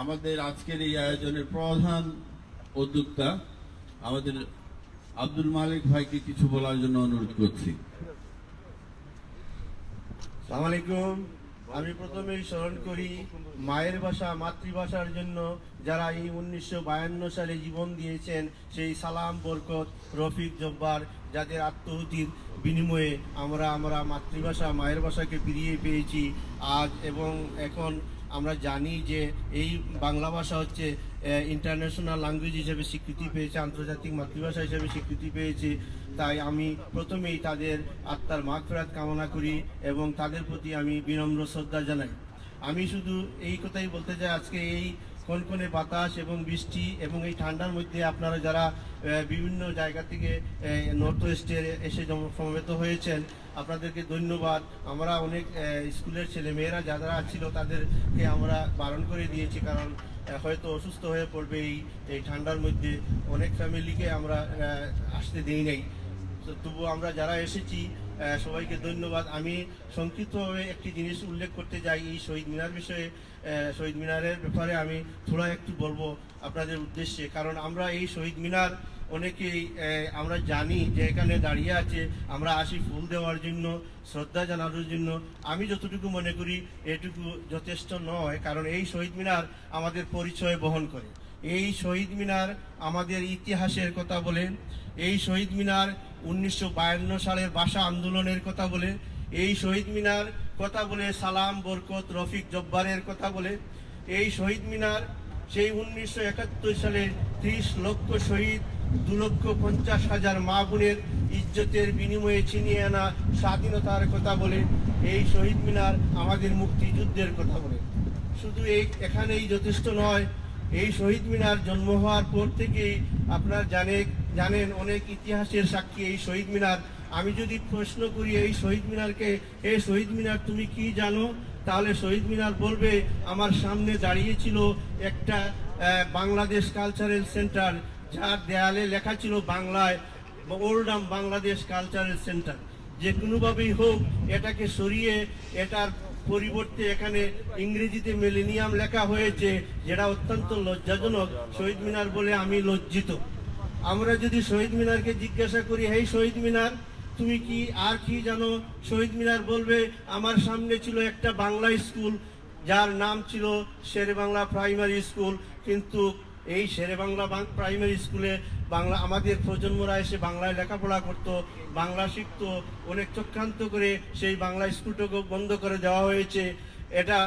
আমাদের আজকের এই আয়োজনের প্রধান উদ্যোক্তা আমাদের আব্দুল মালিক ভাইকে কিছু বলার জন্য অনুরোধ করছি। আমি প্রথমেই স্মরণ করি, মায়ের ভাষা, মাতৃভাষার জন্য যারা এই উনিশশো বায়ান্ন সালে জীবন দিয়েছেন, সেই সালাম, বরকত, রফিক, জব্বার যাদের আত্মহুতির বিনিময়ে আমরা আমরা মাতৃভাষা, মায়ের ভাষাকে ফিরিয়ে পেয়েছি, আজ এবং এখন আমরা জানি যে এই বাংলা ভাষা হচ্ছে ইন্টারন্যাশনাল ল্যাঙ্গুয়েজ হিসেবে স্বীকৃতি পেয়েছে, আন্তর্জাতিক মাতৃভাষা হিসেবে স্বীকৃতি পেয়েছে। তাই আমি প্রথমেই তাদের আত্মার মাগফেরাত কামনা করি এবং তাদের প্রতি আমি বিনম্র শ্রদ্ধা জানাই। আমি শুধু এই কথাই বলতে চাই, আজকে এই কনকনে বাতাস এবং বৃষ্টি এবং এই ঠান্ডার মধ্যে আপনারা যারা বিভিন্ন জায়গা থেকে নর্থ ওয়েস্টে এসে সমবেত হয়েছেন, আপনাদেরকে ধন্যবাদ। আমরা অনেক স্কুলের ছেলে মেয়েরা যারা ছিল তাদেরকে আমরা বারণ করে দিয়েছি কারণ হয়তো অসুস্থ হয়ে পড়বে এই এই ঠান্ডার মধ্যে। অনেক ফ্যামিলিকে আমরা আসতে দেই নাই। তবু আমরা যারা এসেছি সবাইকে ধন্যবাদ। আমি সংক্ষিপ্তভাবে একটি জিনিস উল্লেখ করতে যাই এই শহীদ মিনার বিষয়ে। শহীদ মিনারের ব্যাপারে আমি থোড়া একটু বলব আপনাদের উদ্দেশ্যে। কারণ আমরা এই শহীদ মিনার অনেকেই আমরা জানি যে এখানে দাঁড়িয়ে আছে। আমরা আসি ফুল দেওয়ার জন্য, শ্রদ্ধা জানানোর জন্য। আমি যতটুকু মনে করি, এটুকু যথেষ্ট নয়। কারণ এই শহীদ মিনার আমাদের পরিচয় বহন করে। এই শহীদ মিনার আমাদের ইতিহাসের কথা বলে এই শহীদ মিনার উনিশশো বায়ান্ন সালের ভাষা আন্দোলনের কথা বলে, এই শহীদ মিনার কথা বলে, সালাম, বরকত, রফিক জব্বারের কথা বলে, এই শহীদ মিনার সেই উনিশশো একাত্তর সালে ত্রিশ লক্ষ শহীদ, দু লক্ষ পঞ্চাশ হাজার মা বোনের ইজ্জতের বিনিময়ে ছিনিয়ে আনা স্বাধীনতার কথা বলে, এই শহীদ মিনার আমাদের মুক্তিযুদ্ধের কথা বলে। শুধু এই, এখানেই যথেষ্ট নয়, এই শহীদ মিনার জন্ম হওয়ার পর থেকেই আপনার জানে জানেন, অনেক ইতিহাসের সাক্ষী এই শহীদ মিনার। আমি যদি প্রশ্ন করি, এই শহীদ মিনারকে এই শহীদ মিনার, তুমি কি জানো? তাহলে শহীদ মিনার বলবে, আমার সামনে দাঁড়িয়েছিল একটা বাংলাদেশ কালচারাল সেন্টার, যার দেয়ালে লেখা ছিল বাংলায় ওল্ডাম বাংলাদেশ কালচারাল সেন্টার। যে কোনোভাবেই হোক, এটাকে সরিয়ে, এটার পরিবর্তে এখানে ইংরেজিতে মিলেনিয়াম লেখা হয়েছে, যেটা অত্যন্ত লজ্জাজনক। শহীদ মিনার বলে আমি লজ্জিত। আমরা যদি শহীদ মিনারকে জিজ্ঞাসা করি এই শহীদ মিনার, তুমি কি, আর কি জানো? শহীদ মিনার বলবে, আমার সামনে ছিল একটা বাংলা স্কুল, যার নাম ছিল শেরে বাংলা প্রাইমারি স্কুল। কিন্তু এই শেরে বাংলা প্রাইমারি স্কুলে বাংলা, আমাদের প্রজন্মরা এসে বাংলায় লেখাপড়া করতো, বাংলা শিখত, অনেক চক্রান্ত করে সেই বাংলা স্কুলটাকে বন্ধ করে দেওয়া হয়েছে। এটা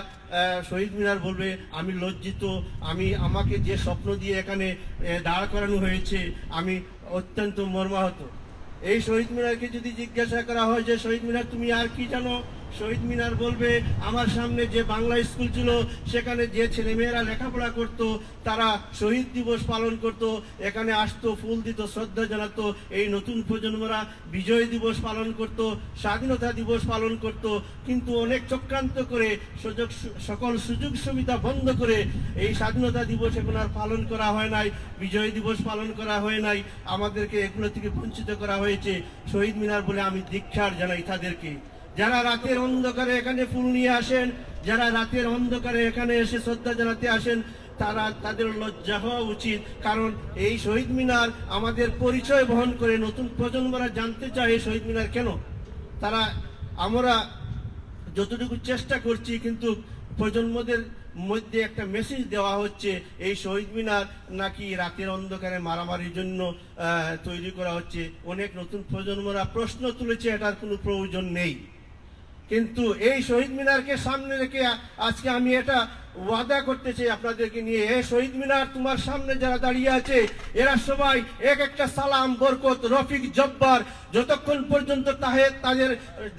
শহীদ মিনার বলবে, আমি লজ্জিত, আমি আমাকে যে স্বপ্ন দিয়ে এখানে দাঁড় করানো হয়েছে, আমি অত্যন্ত মর্মাহত। এই শহীদ মিনারকে যদি জিজ্ঞাসা করা হয় যে, শহীদ মিনার, তুমি আর কি জানো? শহীদ মিনার বলবে, আমার সামনে যে বাংলা স্কুল ছিল, সেখানে যে ছেলেমেয়েরা লেখাপড়া করত, তারা শহীদ দিবস পালন করত। এখানে আসতো, ফুল দিত, শ্রদ্ধা জানাতো। এই নতুন প্রজন্মরা বিজয় দিবস পালন করত, স্বাধীনতা দিবস পালন করত। কিন্তু অনেক চক্রান্ত করে, সুযোগ সকল সুযোগ সুবিধা বন্ধ করে, এই স্বাধীনতা দিবস এখন আর পালন করা হয় নাই, বিজয় দিবস পালন করা হয় নাই। আমাদেরকে এগুলো থেকে বঞ্চিত করা হয়েছে। শহীদ মিনার বলে আমি দীক্ষার জানাই তাদেরকে। যারা রাতের অন্ধকারে এখানে ফুল নিয়ে আসেন, যারা রাতের অন্ধকারে এখানে এসে শ্রদ্ধা জানাতে আসেন, তারা তাদের লজ্জা হওয়া উচিত। কারণ এই শহীদ মিনার আমাদের পরিচয় বহন করে নতুন প্রজন্মরা জানতে চায় এই শহীদ মিনার কেন? তারা, আমরা যতটুকু চেষ্টা করছি, কিন্তু প্রজন্মদের মধ্যে একটা মেসেজ দেওয়া হচ্ছে, এই শহীদ মিনার নাকি রাতের অন্ধকারে মারামারির জন্য তৈরি করা হচ্ছে। অনেক নতুন প্রজন্মরা প্রশ্ন তুলেছে, এটার কোনো প্রয়োজন নেই। কিন্তু এই শহীদ মিনারকে সামনে রেখে আজকে আমি এটা ওয়াদা করতে চাই আপনাদেরকে নিয়ে এই শহীদ মিনার, তোমার সামনে যারা দাঁড়িয়ে আছে, এরা সবাই এক একটা সালাম, বরকত, রফিক, জব্বার, যতক্ষণ পর্যন্ত তাহে তাদের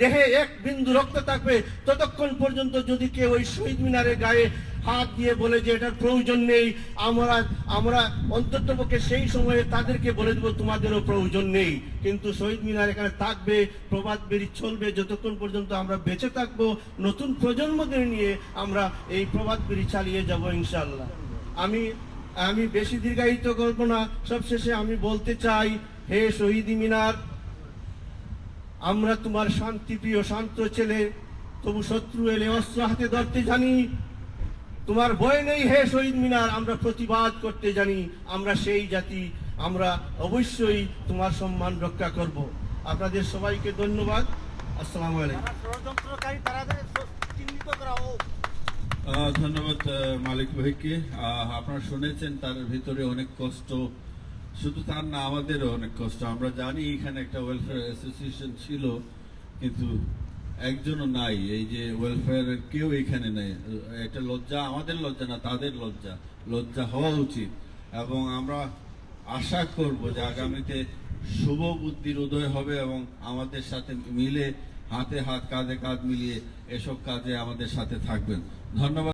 দেহে এক বিন্দু রক্ত থাকবে, ততক্ষণ পর্যন্ত যদি কেউ ওই শহীদ মিনারের গায়ে হাত দিয়ে বলে যে এটার প্রয়োজন নেই, আমরা আমরা অন্তত পক্ষে সেই সময়ে তাদেরকে বলে দেবো, তোমাদেরও প্রয়োজন নেই। কিন্তু শহীদ মিনার এখানে থাকবে প্রবাদ বেরি চলবে, যতক্ষণ পর্যন্ত আমরা বেঁচে থাকব, নতুন প্রজন্মদের নিয়ে আমরা এই প্রবাদ বেরি চালিয়ে যাব ইনশাল্লাহ আমি আমি বেশি দীর্ঘায়িত করব না। সবশেষে আমি বলতে চাই, হে শহীদ মিনার, আমরা তোমার শান্তিপ্রিয়, শান্ত ছেলে, তবু শত্রু এলে অস্ত্র হাতে ধরতে জানি। তোমার ভয় নেই, হে শহীদ মিনার, আমরা প্রতিবাদ করতে জানি। আমরা সেই জাতি, আমরা অবশ্যই তোমার সম্মান রক্ষা করব। আপনাদের সবাইকে ধন্যবাদ। আসসালামু আলাইকুম যারা ষড়যন্ত্রকারী তাদের চিহ্নিত করা হোক আহ, ধন্যবাদ মালিক ভাইকে। আপনারা শুনেছেন তার ভিতরে অনেক কষ্ট। শুধু তার না, আমাদেরও অনেক কষ্ট। আমরা জানি এখানে একটা ওয়েলফেয়ার অ্যাসোসিয়েশন ছিল, কিন্তু একজনও নাই। এই যে ওয়েলফেয়ারের কেউ এখানে নেই। এটা লজ্জা, আমাদের লজ্জা না, তাদের লজ্জা। লজ্জা হওয়া উচিত। এবং আমরা আশা করব যে আগামীতে শুভ বুদ্ধির উদয় হবে এবং আমাদের সাথে মিলে, হাতে হাত, কাঁধে কাঁধ মিলিয়ে এসব কাজে আমাদের সাথে থাকবেন। ধন্যবাদ